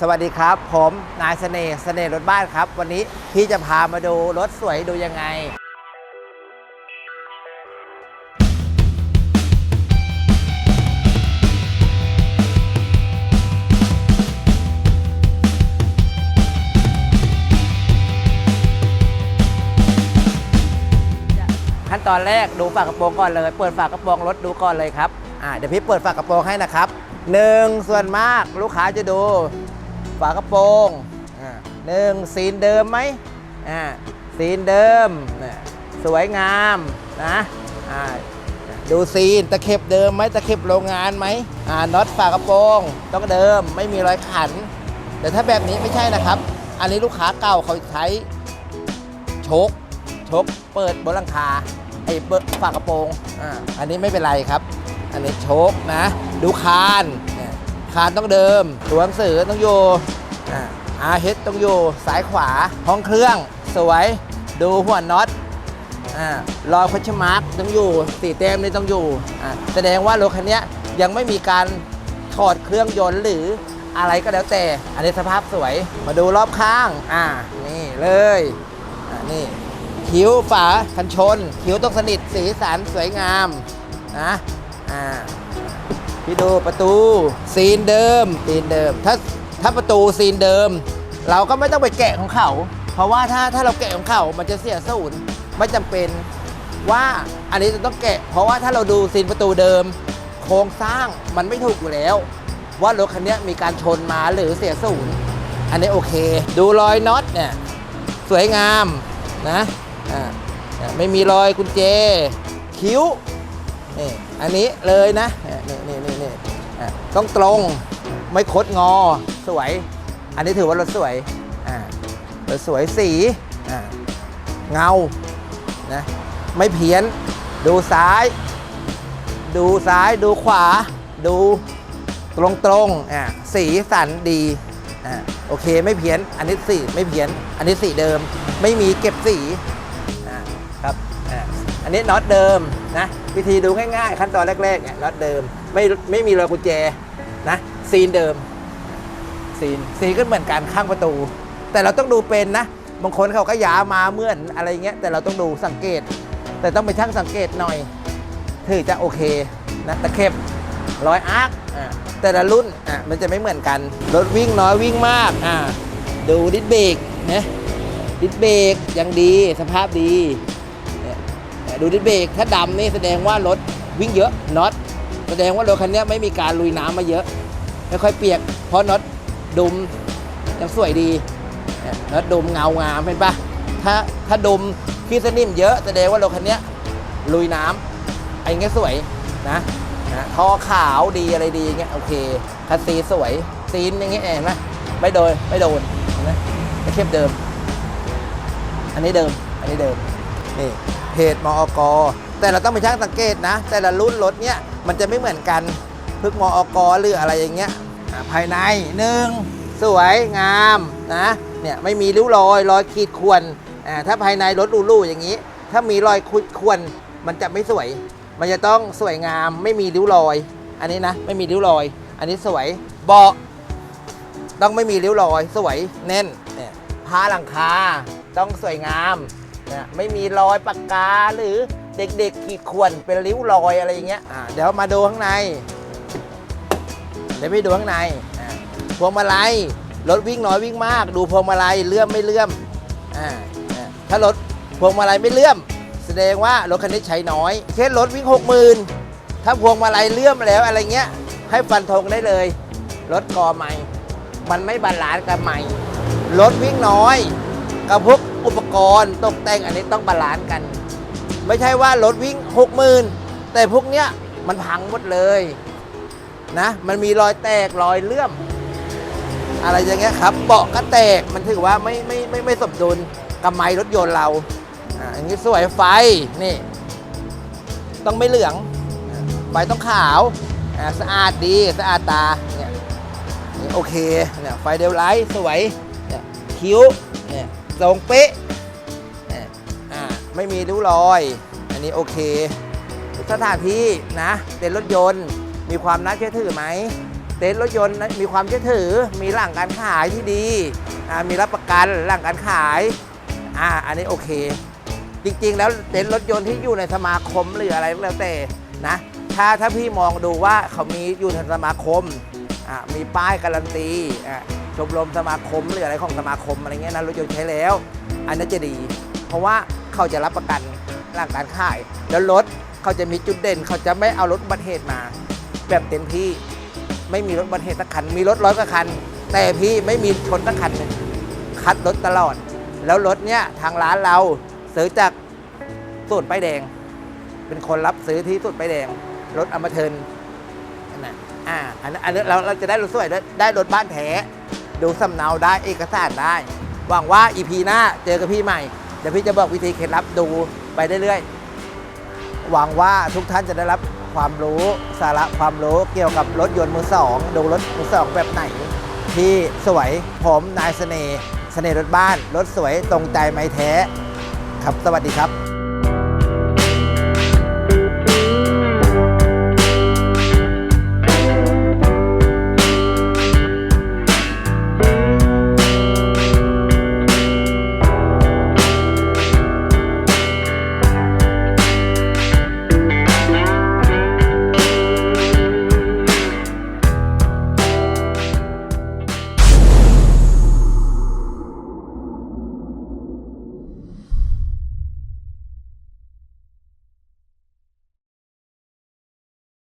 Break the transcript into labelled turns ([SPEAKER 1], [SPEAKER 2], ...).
[SPEAKER 1] สวัสดีครับ ผมนายเสน่ห์เสน่ห์รถบ้านครับ วันนี้พี่จะพามาดูรถสวยดูยังไง ขั้นตอนแรกดูฝากระโปรงก่อนเลย เปิดฝากระโปรงรถดูก่อนเลยครับอ่าเดี๋ยวพี่เปิดฝากระโปรงให้นะครับหนึ่งส่วนมากลูกค้าจะดู ฝากระโปรงอ่าหนึ่งซีนเดิมไหมอ่าซีนเดิม สวยงามนะอ่าดูซีนตะเข็บเดิมไหมตะเข็บโรงงานไหมอ่าน็อตฝากระโปรงต้องเดิมไม่มีรอยขัน แต่ถ้าแบบนี้ไม่ใช่นะครับ อันนี้ลูกค้าเก่าเขาใช้ชคโชคเปิดบนหลังคาไอ้เปิดฝากระโปรงอ่าอันนี้ไม่เป็นไรครับ อันนี้ชคนะ ดูคานเนี่ย คานต้องเดิม ตัวหนังสือต้องอยู่อ่าอาเฮดต้องอยู่ซ้ายขวา ห้องเครื่องสวยดูหัวน็อตอ่ารอยพัชมาร์กต้องอยู่สีแต้มนี่ต้องอยู่อ่าแสดงว่ารถคันนี้ยยังไม่มีการถอดเครื่องยนต์หรืออะไรก็แล้วแต่ อันนี้สภาพสวย มาดูรอบข้าง อ่า นี่เลยอ่านี่ คิ้วฝาคันชน คิ้วต้องสนิท สีสันสวยงาม นะ อ่า พี่ดูประตูซีนเดิมซีนเดิม ถ้าถ้าประตูซีนเดิม เราก็ไม่ต้องไปแกะของเขา เพราะว่าถ้าถ้าเราแกะของเขา มันจะเสียศูนย์ไม่จำเป็นว่าอันนี้จะต้องแกะ เพราะว่าถ้าเราดูซีนประตูเดิม โครงสร้างมันไม่ถูกอยู่แล้ว ว่ารถคันนี้มีการชนมาหรือเสียศูนย์อันนี้โอเค ดูรอยน็อตเนี่ยสวยงามนะอ่าไม่มีรอยกุญแจคิ้วนี่อันนี้เลยนะนี่นี่น ต้องตรงไม่คดงอสวย อันนี้ถือว่ารถสวยรถสวยสีเงานะไม่เพี้ยน ดูซ้าย ดูซ้ายดูขวา ดูตรงตรงอ่าสีสันดีอ่าโอเคไม่เพี้ยน อันนี้สีไม่เพี้ยน อันนี้สีเดิม ไม่มีเก็บสีอ่าครับอ่า อันนี้น็อตเดิมนะวิธีดูง่ายๆ ขั้นตอนแรกๆเนี่ยน็อตเดิมไม่ไม่มีรอยกุญแจนะซีนเดิมซีนซีนก็เหมือนกันข้างประตู แต่เราต้องดูเป็นนะบางคนเขาก็ยามาเมื่อนอะไรเงี้ยแต่เราต้องดูสังเกต แต่ต้องไปช่างสังเกตหน่อยถือจะโอเคนะตะเข็บร้อยอาร์คแต่ละรุ่นอะมันจะไม่เหมือนกัน รถวิ่งน้อยวิ่งมากอ่าดูดิสเบรกนะดิสเบรกยังดีสภาพดี ดูดิสเบรกถ้าดำนี่แสดงว่ารถวิ่งเยอะน็อตแสดงว่ารถคันนี้ไม่มีการลุยน้ำมาเยอะ ไม่ค่อยเปียก เพราะน็อตดุมยังสวยดีน็อตดุมเงางามเห็นปะถ้าถ้าดุมขี้สนิมเยอะแสดงว่ารถคันนี้ลุยน้ำไอ้เงี้ยสวยนะนะท่อขาวดีอะไรดีเงี้ยโอเคคัสซีสวยซีนอย่างเงี้ยเห็นไหมไม่โดนไม่โดนนไหมไม่เข้มเดิม อันนี้เดิม อันนี้เดิม นี่เพจมอกแต่เราต้องไปช่างสังเกตนะ แต่ละรุ่นรถเนี้ยมันจะไม่เหมือนกันพึกมอกหรืออะไรอย่างเงี้ยภายในหนึ่งสวยงามนะเนี่ยไม่มีริ้วรอยรอยขีดข่วนอ่าถ้าภายในรถรูๆอย่างนี้ ถ้ามีรอยขีดข่วนมันจะไม่สวย มันจะต้องสวยงามไม่มีริ้วรอย อันนี้นะไม่มีริ้วรอย อันนี้สวยเบาะต้องไม่มีริ้วรอย สวยแน่นเนี่ยผ้าหลังคาต้องสวยงาม นี่ยไม่มีรอยปากกาหรือเด็กๆขีดข่วนเป็นริ้วรอยอะไรอย่างเงี้ยอ่าเดี๋ยวมาดูข้างใน เดี๋ยวไปดูข้างในอ่าพวงมาลัยรถวิ่งน้อยวิ่งมาก ดูพวงมาลัยเลื่อมไม่เลื่อมอ่าอ่าถ้ารถพวงมาลัยไม่เลื่อม แสดงว่ารถคันนี้ใช้น้อย เช่นรถวิ่ง60,000ถ้าพวงมาลัยเลื่อมแล้วอะไรเงี้ย ให้ฟันธงได้เลย รถกอใหม่ มันไม่บาลานซ์กับใหม่ รถวิ่งน้อย กับพวกอุปกรณ์ตกแต่งอันนี้ต้องบาลานซ์กัน ไม่ใช่ว่ารถวิ่ง60,000แต่พวกเนี้ยมันพังหมดเลยนะมันมีรอยแตกรอยเลื่อม อะไรอย่างเงี้ยครับเบาะก็แตกมันถือว่าไม่ไม่ไม่ไม่สมดุลกับไม้รถยนต์เราอ่าอย่างนี้สวยไฟนี่ ต้องไม่เหลืองไฟต้องขาวอ่าสะอาดดีสะอาดตาเนี่ยโอเคเนี่ยไฟเดลไลท์สวยเนี่ยคิ้วเนี่ย ทรงเป๊ะเนี่ยอ่าไม่มีริ้วรอย อันนี้โอเค สถานที่นะเป็นรถยนต์มีความน่าเชื่อถือไหม เต็นท์รถยนต์มีความเชื่อถือ มีหลังการขายที่ดี มีรับประกันหลังการขายอ่าอันนี้โอเค จริงๆ แล้วเต็นท์รถยนต์ที่อยู่ในสมาคมหรืออะไรก็แล้วแต่นะ ถ้าถ้าพี่มองดูว่าเขามีอยู่ในสมาคมอ่ามีป้ายการันตีอ่า ชมรมสมาคมหรืออะไรของสมาคมอะไรเงี้ยนะรถยนต์ใช้แล้ว อันนั้นจะดี เพราะว่าเขาจะรับประกันหลังการขาย แล้วรถเขาจะมีจุดเด่น เขาจะไม่เอารถอุบัติเหตุมา แบบเต็มที่ไม่มีรถอุบัติเหตุสักคัน มีรถร้อยกว่าคัน แต่พี่ไม่มีชนสักคันคัดรถตลอด แล้วรถเนี้ยทางร้านเราซื้อจากสูตรป้ายแดง เป็นคนรับซื้อที่สูตรป้ายแดง รถอมเทินนั่นน่ะอ่าอันนั้นอันนี้เราเราจะได้รถสวยได้รถบ้านแท้ ดูสำเนาได้เอกสารได้ หวังว่าอีพีหน้าเจอกับพี่ใหม่ เดี๋ยวพี่จะบอกวิธีเคล็ดลับดูไปเรื่อยๆ หวังว่าทุกท่านจะได้รับความรู้สาระความรู้เกี่ยวกับรถยนต์มือสองดูรถมือสองแบบไหน ที่สวยผมนายเสน่ห์เสน่ห์รถบ้าน รถสวยตรงใจไม่แท้ ครับสวัสดีครับ